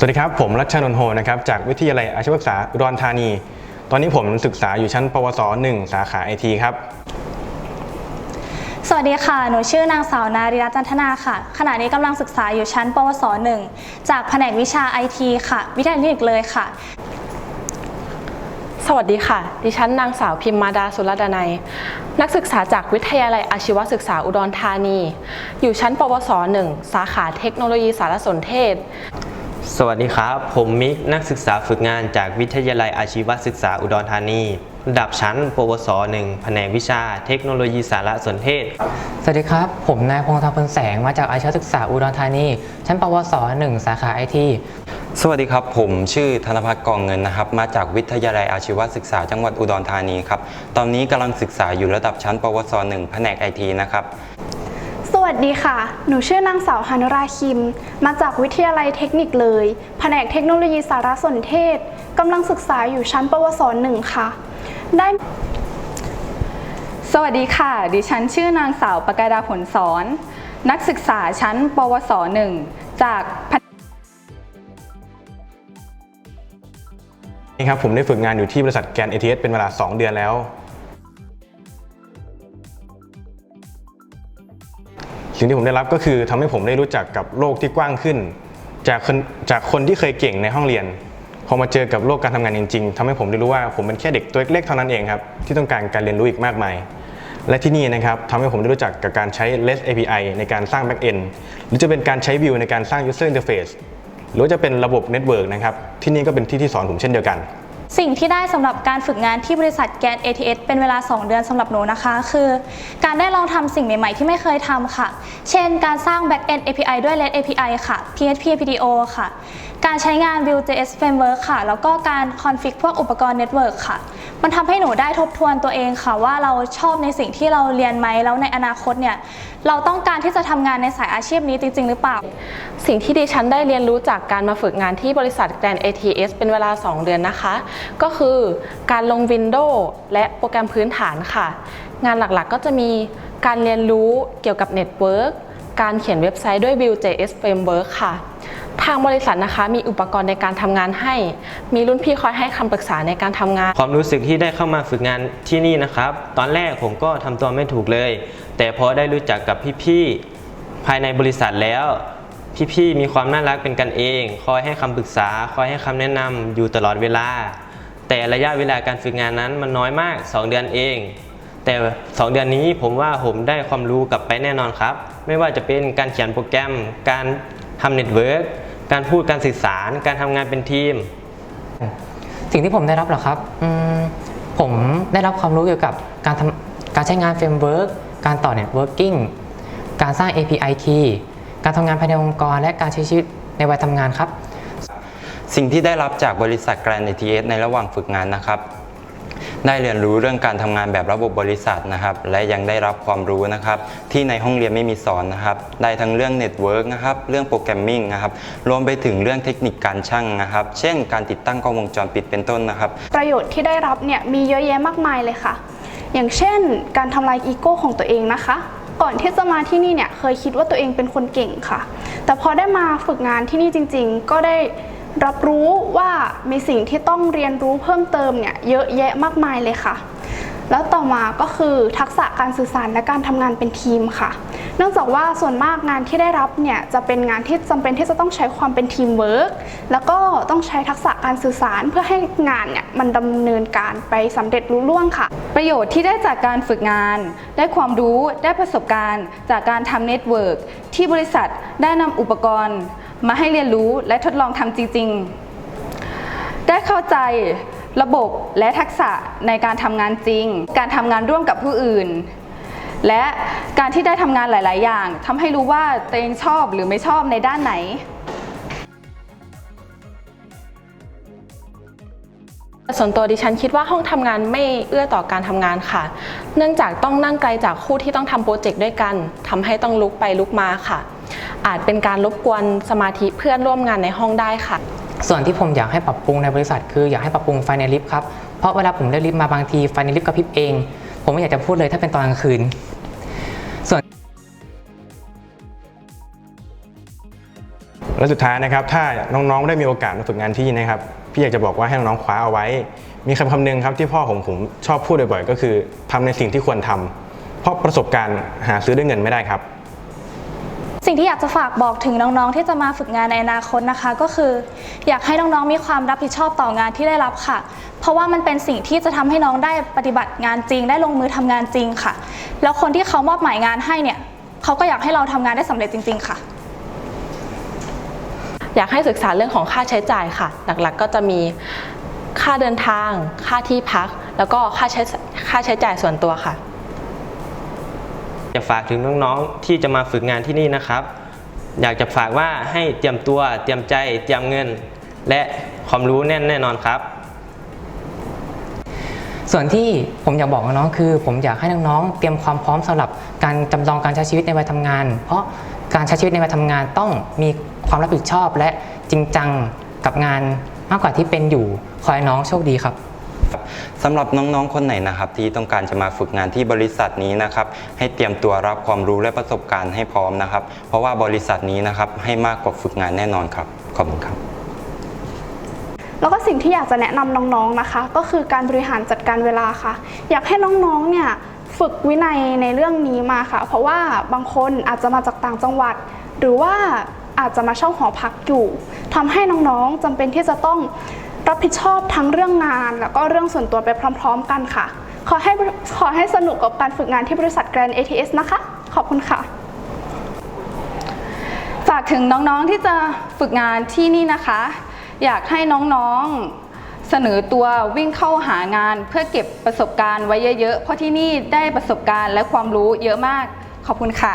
สวัสดีครับ ผมรัชชานนท์โฮนะครับจากวิทยาลัยอาชีวศึกษาอุดรธานี ตอนนี้ผมศึกษาอยู่ชั้น ปวส 1 สาขาไอทีครับ สวัสดีค่ะ หนูชื่อนางสาวนาริรัตน์จันทนาค่ะ ขณะนี้กำลังศึกษาอยู่ชั้น ปวส 1 จากแผนกวิชาไอทีค่ะ วิทยาลัยเทคนิคเลยค่ะ สวัสดีค่ะ ดิฉันนางสาวพิมมาดาสุรดนัย นักศึกษาจากวิทยาลัยอาชีวศึกษาอุดรธานี อยู่ชั้น ปวส 1 สาขาเทคโนโลยีสารสนเทศ สวัสดีครับ ผมมิกนักศึกษาฝึกงานจากวิทยาลัยอาชีวศึกษาอุดรธานีระดับชั้น ปวส 1 แผนกวิชา เทคโนโลยีสารสนเทศ สวัสดีครับ ผมนายพงษ์ธรพลแสงมาจากอาชีวศึกษาอุดรธานี ชั้น ปวส 1 สาขาไอทีสวัสดีครับ ผมชื่อธนพัฒน์กองเงินนะครับ มาจากวิทยาลัยอาชีวศึกษาจังหวัดอุดรธานีครับ ตอนนี้กำลังศึกษาอยู่ระดับชั้น ปวส 1 แผนกไอทีนะครับส วัสดีค่ะ หนูชื่อนางสาวฮานุราคิม มาจากวิทยาลัยเทคนิคเลย แผนกเทคโนโลยีสารสนเทศ กำลังศึกษาอยู่ชั้นปวสหนึ่งค่ะ ได้ สวัสดีค่ะ ดิฉันชื่อนางสาวปกาดาผลสอน นักศึกษาชั้น ปวส1จากนนี่ครับผมได้ฝึกงานอยู่ที่บริษัทแกนเอทีเอสเป็นเวลา 2 เดือนแล้ว สิ่งที่ผมได้รับก็คือทำให้ผมได้รู้จักกับโลกที่กว้างขึ้น จากคนจากคนที่เคยเก่งในห้องเรียน พอมาเจอกับโลกการทำงานจริง ๆทำให้ผมได้รู้ว่าผมเป็นแค่เด็กตัวเล็กๆเท่านั้นเองครับที่ต้องการการเรียนรู้อีกมากมาย และที่นี่นะครับทำให้ผมได้รู้จักกับการใช้ REST API ในการสร้าง Backend หรือจะเป็นการใช้ Vue ในการสร้าง User Interface หรือจะเป็นระบบ Network นะครับที่นี่ก็เป็นที่ที่สอนผมเช่นเดียวกัน สิ่งที่ได้สำหรับการฝึกงานที่บริษัทแกน ATS เป็นเวลา 2 เดือนสำหรับหนูนะคะ คือ การได้ลองทำสิ่งใหม่ ๆ ที่ไม่เคยทำค่ะ เช่น การสร้าง Backend API ด้วย REST API ค่ะ PHP PDO ค่ะ การใช้งาน Vue.js Framework ค่ะ แล้วก็การคอนฟิกพวกอุปกรณ์เน็ตเวิร์กค่ะ มันทำให้หนูได้ทบทวนตัวเองค่ะว่าเราชอบในสิ่งที่เราเรียนไหมแล้วในอนาคตเนี่ยเราต้องการที่จะทำงานในสายอาชีพนี้จริง ๆ หรือเปล่า สิ่งที่ดิฉันได้เรียนรู้จากการมาฝึกงานที่บริษัท Grand ATS เป็นเวลา 2 เดือนนะคะ ก็คือการลง Windows และโปรแกรมพื้นฐานค่ะ งานหลักๆก็จะมีการเรียนรู้เกี่ยวกับ Network การเขียนเว็บไซต์ด้วย Vue.js Framework ค่ะ ทางบริษัทนะคะมีอุปกรณ์ในการทำงานให้ มีรุ่นพี่คอยให้คำปรึกษาในการทำงาน ความรู้สึกที่ได้เข้ามาฝึกงานที่นี่นะครับ ตอนแรกผมก็ทำตัวไม่ถูกเลย แต่พอได้รู้จักกับพี่ๆภายในบริษัทแล้ว พี่ๆมีความน่ารักเป็นกันเอง คอยให้คำปรึกษา คอยให้คำแนะนำอยู่ตลอดเวลา แต่ระยะเวลาการฝึกงานนั้นมันน้อยมาก 2 เดือนเองแต่ 2 เดือนนี้ผมว่าผมได้ความรู้กลับไปแน่นอนครับ ไม่ว่าจะเป็นการเขียนโปรแกรม การทำเน็ตเวิร์ก การพูดการสื่อสารการทำงานเป็นทีม สิ่งที่ผมได้รับเหรอครับอืมผมได้รับความรู้เกี่ยวกับการทำการใช้งานเฟรมเวิร์กการต่อเน็ตเวิร์กิ่งการสร้าง API key การทำงานภายในองค์กร และการใช้ชีวิตในวัยทำงานครับ สิ่งที่ได้รับจากบริษัท Grand ATS ในระหว่างฝึกงานนะครับ ได้เรียนรู้เรื่องการทำงานแบบระบบบริษัทนะครับ และยังได้รับความรู้นะครับ ที่ในห้องเรียนไม่มีสอนนะครับ ได้ทั้งเรื่องเน็ตเวิร์กนะครับ เรื่องโปรแกรมมิ่งนะครับ รวมไปถึงเรื่องเทคนิคการช่างนะครับ เช่น การติดตั้งกล้องวงจรปิดเป็นต้นนะครับ ประโยชน์ที่ได้รับเนี่ยมีเยอะแยะมากมายเลยค่ะ อย่างเช่น การทำลายอีโก้ของตัวเองนะคะก่อนที่จะมาที่นี่เนี่ยเคยคิดว่าตัวเองเป็นคนเก่งค่ะ แต่พอได้มาฝึกงานที่นี่จริง ๆ ก็ได้ รับรู้ว่ามีสิ่งที่ต้องเรียนรู้เพิ่มเติมเนี่ยเยอะแยะมากมายเลยค่ะ แล้วต่อมาก็คือทักษะการสื่อสารและการทำงานเป็นทีมค่ะ เนื่องจากว่าส่วนมากงานที่ได้รับเนี่ยจะเป็นงานที่จำเป็นที่จะต้องใช้ความเป็นทีมเวิร์กแล้วก็ต้องใช้ทักษะการสื่อสารเพื่อให้งานเนี่ยมันดำเนินการไปสำเร็จรุ่ล่วงค่ะ ประโยชน์ที่ได้จากการฝึกงาน ได้ความรู้ได้ประสบการณ์ จากการทำเน็ตเวิร์กที่บริษัทได้นำอุปกรณ์ มาให้เรียนรู้และทดลองทำจริง ๆ ได้เข้าใจระบบและทักษะในการทำงานจริง การทำงานร่วมกับผู้อื่น และการที่ได้ทำงานหลาย ๆ อย่างทำให้รู้ว่าตัวเองชอบหรือไม่ชอบในด้านไหน ส่วนตัวดิฉันคิดว่าห้องทำงานไม่เอื้อต่อการทำงานค่ะ เนื่องจากต้องนั่งไกลจากคู่ที่ต้องทำโปรเจกต์ด้วยกันทำให้ต้องลุกไปลุกมาค่ะ อาจเป็นการรบกวนสมาธิเพื่อนร่วมงานในห้องได้ค่ะ ส่วนที่ผมอยากให้ปรับปรุงในบริษัท คืออยากให้ปรับปรุงไฟในลิฟต์ครับ เพราะเวลาผมได้ลิฟต์มาบางทีไฟในลิฟต์กระพริบเอง ผมไม่อยากจะพูดเลยถ้าเป็นตอนกลางคืนส่วนและสุดท้ายนะครับ ถ้าน้องๆ ได้มีโอกาสมาฝึกงานที่นี่นะครับพี่อยากจะบอกว่าให้น้องๆคว้าเอาไว้ มีคำคำหนึงครับที่พ่อผมผมชอบพูดบ่อยๆก็คือทำในสิ่งที่ควรทำเพราะประสบการณ์หาซื้อด้วยเงินไม่ได้ครับ สิ่งที่อยากจะฝากบอกถึงน้องๆ ที่จะมาฝึกงานในอนาคตนะคะ ก็คือ อยากให้น้องๆมีความรับผิดชอบต่องานที่ได้รับค่ะ เพราะว่ามันเป็นสิ่งที่จะทำให้น้องได้ปฏิบัติงานจริง ได้ลงมือทำงานจริงค่ะ แล้วคนที่เขามอบหมายงานให้เนี่ยเขาก็อยากให้เราทำงานได้สำเร็จจริง ๆ ค่ะ อยากให้ศึกษาเรื่องของค่าใช้จ่ายค่ะ หลักๆก็จะมีค่าเดินทาง ค่าที่พัก แล้วก็ค่าใช้ค่าใช้จ่ายส่วนตัวค่ะ อยากฝากถึงน้องๆที่จะมาฝึกงานที่นี่นะครับ อยากจะฝากว่าให้เตรียมตัว เตรียมใจ เตรียมเงิน และความรู้แน่นแน่นอนครับ ส่วนที่ผมอยากบอกน้องๆคือ ผมอยากให้น้องๆเตรียมความพร้อมสำหรับการจำลองการใช้ชีวิตในวัยทำงาน เพราะ การใช้ชีวิตในวัยทำงานต้องมีความรับผิดชอบและจริงจังกับงานมากกว่าที่เป็นอยู่ขอให้น้องโชคดีครับ สำหรับน้องๆ คนไหนนะครับที่ต้องการจะมาฝึกงานที่บริษัทนี้นะครับให้เตรียมตัวรับความรู้และประสบการณ์ให้พร้อมนะครับ เพราะว่าบริษัทนี้นะครับให้มากกว่าฝึกงานแน่นอนครับขอบคุณครับ แล้วก็สิ่งที่อยากจะแนะนำน้องๆนะคะ ก็คือการบริหารจัดการเวลาค่ะ อยากให้น้องๆเนี่ย ฝึกวินัยในเรื่องนี้มาค่ะ เพราะว่าบางคนอาจจะมาจากต่างจังหวัด หรือว่าอาจจะมาเช่าหอพักอยู่ทำให้น้องๆจำเป็นที่จะต้องรับผิดชอบทั้งเรื่องงาน แล้วก็เรื่องส่วนตัวไปพร้อม ๆ กันค่ะ ขอให้ขอให้สนุกกับการฝึกงานที่บริษัท Grand ATS นะคะ ขอบคุณค่ะฝากถึงน้องๆที่จะฝึกงานที่นี่นะคะ อยากให้น้องๆ เสนอตัววิ่งเข้าหางานเพื่อเก็บประสบการณ์ไว้เยอะๆ เพราะที่นี่ได้ประสบการณ์และความรู้เยอะมาก ขอบคุณค่ะ